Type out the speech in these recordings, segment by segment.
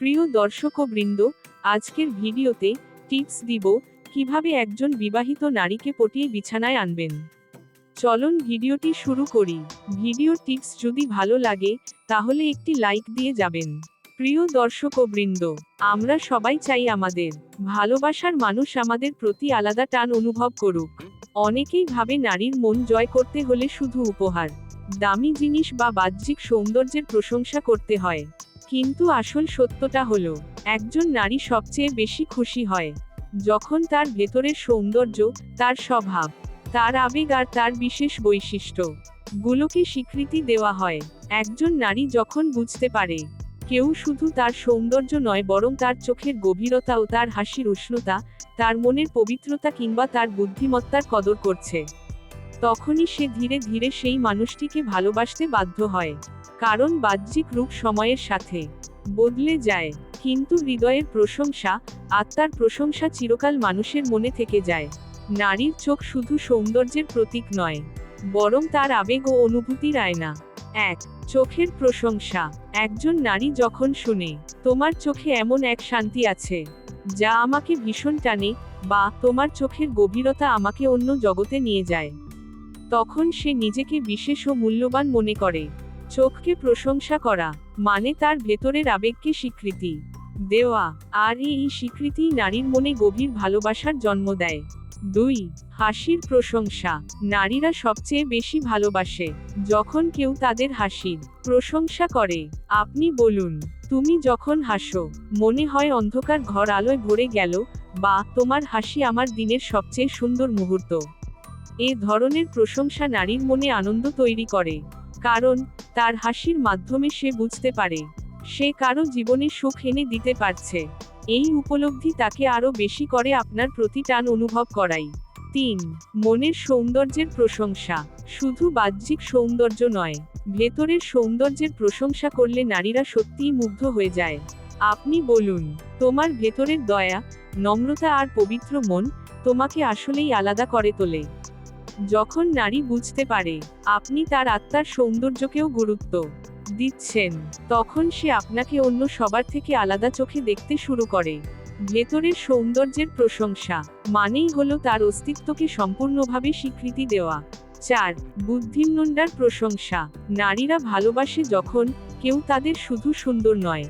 প্রিয় দর্শক বৃন্দ, আজকের ভিডিওতে টিপস দিব কীভাবে একজন বিবাহিত নারীকে পটিয়ে বিছানায় আনবেন। চলুন ভিডিওটি শুরু করি। ভিডিও টিপস যদি ভালো লাগে, তাহলে একটি লাইক দিয়ে যাবেন। প্রিয় দর্শক বৃন্দ, আমরা সবাই চাই আমাদের ভালোবাসার মানুষ আমাদের প্রতি আলাদা টান অনুভব করুক। অনেকেই ভাবে নারীর মন জয় করতে হলে শুধু উপহার, দামি জিনিস বা বাহ্যিক সৌন্দর্যের প্রশংসা করতে হয়। কিন্তু আসল সত্যটা হলো, একজন নারী সবচেয়ে বেশি খুশি হয়, যখন তার ভেতরের সৌন্দর্য, তার স্বভাব, তার আবেগ আর তার বিশেষ বৈশিষ্ট্য গুলোকে স্বীকৃতি দেওয়া হয়। একজন নারী যখন বুঝতে পারে, কেউ শুধু তার সৌন্দর্য নয় বরং তার চোখের গভীরতা ও তার হাসির উষ্ণতা, তার মনের পবিত্রতা কিংবা তার বুদ্ধিমত্তার কদর করছে। তখনই সে ধীরে ধীরে সেই মানুষটিকে ভালোবাসতে বাধ্য হয়। কারণ বাহ্যিক রূপ সময়ের সাথে বদলে যায়, কিন্তু হৃদয়ের প্রশংসা, আত্মার প্রশংসা চিরকাল মানুষের মনে থেকে যায়। নারীর চোখ শুধু সৌন্দর্যের প্রতীক নয়, বরং তার আবেগ ও অনুভূতির আয়না। এক, চোখের প্রশংসা। একজন নারী যখন শুনে, তোমার চোখে এমন এক শান্তি আছে, যা আমাকে ভীষণ টানে, বা তোমার চোখের গভীরতা আমাকে অন্য জগতে নিয়ে যায়। তখন সে নিজেকে বিশেষ ও মূল্যবান মনে করে। চোখকে প্রশংসা করা মানে তার ভেতরের আবেগকে স্বীকৃতি। দেওয়া, আর এই স্বীকৃতি নারীর মনে গভীর ভালোবাসার জন্ম দেয়। দুই, হাসির প্রশংসা, নারীরা সবচেয়ে বেশি ভালোবাসে, যখন কেউ তাদের হাসির প্রশংসা করে। আপনি বলুন, তুমি যখন হাসো, মনে হয় অন্ধকার ঘর আলোয় ভরে গেল, বা তোমার হাসি আমার দিনের সবচেয়ে সুন্দর মুহূর্ত। এ ধরনের প্রশংসা নারীর মনে আনন্দ তৈরি করে। কারণ, তার হাসির মাধ্যমে সে বুঝতে পারে। সে কারও জীবনে সুখ এনে দিতে পারছে। এই উপলব্ধি তাকে আরও বেশি করে আপনার প্রতি টান অনুভব করাই তিন, মনের সৌন্দর্যের প্রশংসা। শুধু বাহ্যিক সৌন্দর্য নয়, ভেতরের সৌন্দর্যের প্রশংসা করলে নারীরা সত্যিই মুগ্ধ হয়ে যায়। আপনি বলুন, তোমার ভেতরের দয়া, নম্রতা আর পবিত্র মন তোমাকে আসলেই আলাদা করে তোলে। যখন নারী বুঝতে পারে, আপনি তার আত্মার সৌন্দর্যকেও গুরুত্ব দিচ্ছেন, তখন সে আপনাকে অন্য সবার থেকে আলাদা চোখে দেখতে শুরু করে। ভেতরের সৌন্দর্যের প্রশংসা মানেই হলো তার অস্তিত্বকে সম্পূর্ণভাবে স্বীকৃতি দেওয়া। চার বুদ্ধিমণ্ডার প্রশংসা। নারীরা ভালোবাসে যখন কেউ তাদের শুধু সুন্দর নয়,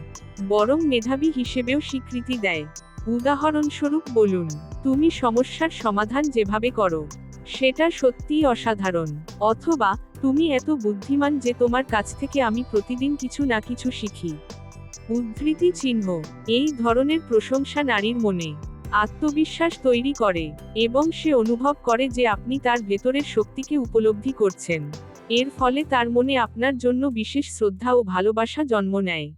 বরং মেধাবী হিসেবেও স্বীকৃতি দেয়। উদাহরণস্বরূপ বলুন, তুমি সমস্যার সমাধান যেভাবে করো সেটা সত্যিই অসাধারণ। অথবা, তুমি এত বুদ্ধিমান যে তোমার কাছ থেকে আমি প্রতিদিন কিছু না কিছু শিখি। উদ্ধৃতি চিহ্ন, এই ধরনের প্রশংসা নারীর মনে আত্মবিশ্বাস তৈরি করে এবং সে অনুভব করে যে আপনি তার ভেতরের শক্তিকে উপলব্ধি করছেন। এর ফলে তার মনে আপনার জন্য বিশেষ শ্রদ্ধা ও ভালোবাসা জন্ম নেয়।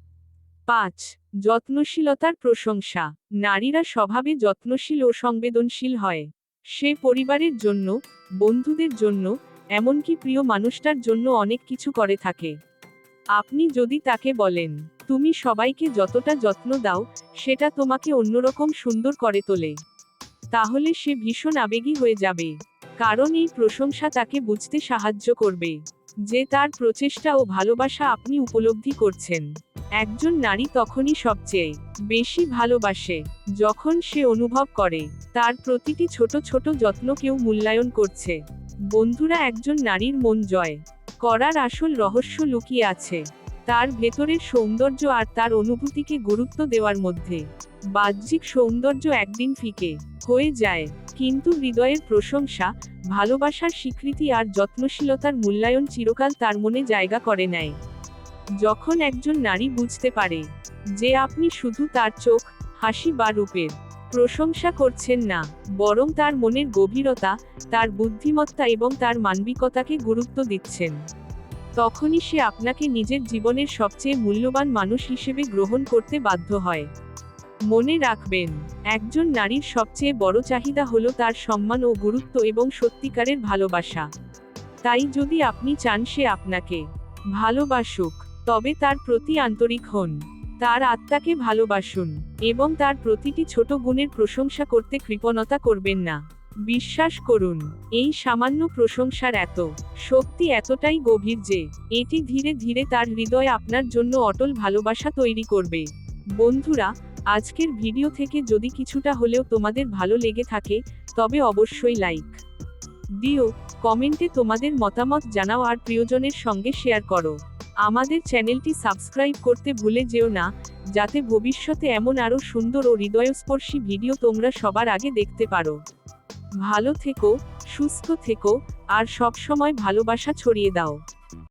পাঁচ, যত্নশীলতার প্রশংসা। নারীরা স্বভাবে যত্নশীল ও সংবেদনশীল হয়। সে পরিবারের জন্য, বন্ধুদের জন্য, এমনকি প্রিয় মানুষটার জন্য অনেক কিছু করে থাকে। আপনি যদি তাকে বলেন, তুমি সবাইকে যতটা যত্ন দাও, সেটা তোমাকে অন্যরকম সুন্দর করে তোলে, তাহলে সে ভীষণ আবেগী হয়ে যাবে। কারণ এই প্রশংসা তাকে বুঝতে সাহায্য করবে, যে তার প্রচেষ্টা ও ভালোবাসা আপনি উপলব্ধি করছেন। একজন নারী তখনই সবচেয়ে বেশি ভালোবাসে, যখন সে অনুভব করে। তার প্রতিটি ছোট ছোট যত্ন কেউ মূল্যায়ন করছে। বন্ধুরা, একজন নারীর মন জয় করার আসল রহস্য লুকিয়ে আছে তার ভেতরের সৌন্দর্য আর তার অনুভূতিকে গুরুত্ব দেওয়ার মধ্যে। বাহ্যিক সৌন্দর্য একদিন ফিকে হয়ে যায়, কিন্তু হৃদয়ের প্রশংসা, ভালোবাসার স্বীকৃতি আর যত্নশীলতার মূল্যায়ন চিরকাল তার মনে জায়গা করে নেয়। যখন একজন নারী বুঝতে পারে যে আপনি শুধু তার চোখ, হাসি বা রূপের প্রশংসা করছেন না, বরং তার মনের গভীরতা, তার বুদ্ধিমত্তা এবং তার মানবিকতাকে গুরুত্ব দিচ্ছেন, তখনই সে আপনাকে নিজের জীবনের সবচেয়ে মূল্যবান মানুষ হিসেবে গ্রহণ করতে বাধ্য হয়। মনে রাখবেন, একজন নারীর সবচেয়ে বড় চাহিদা হলো তার সম্মান ও গুরুত্ব এবং সত্যিকারের ভালোবাসা। তাই যদি আপনি চান সে আপনাকে ভালোবাসুক তবে তার প্রতি আন্তরিক হন। তার আত্মাকে ভালোবাসুন এবং তার প্রতিটি ছোট গুণের প্রশংসা করতে কৃপণতা করবেন না। বিশ্বাস করুন, এই সামান্য প্রশংসার এত শক্তি এতটাই গভীর যে, এটি ধীরে ধীরে তার হৃদয় আপনার জন্য অটল ভালোবাসা তৈরি করবে। বন্ধুরা, আজকের ভিডিও থেকে যদি কিছুটা হলেও তোমাদের ভালো লেগে থাকে, তবে অবশ্যই লাইক দিও, কমেন্টে তোমাদের মতামত জানাও আর প্রিয়জনের সঙ্গে শেয়ার করো। আমাদের চ্যানেলটি সাবস্ক্রাইব করতে ভুলে যেও না, যাতে ভবিষ্যতে এমন আরও সুন্দর ও হৃদয়স্পর্শী ভিডিও তোমরা সবার আগে দেখতে পারো। ভালো থেকো, সুস্থ থেকো, আর সবসময় ভালোবাসা ছড়িয়ে দাও।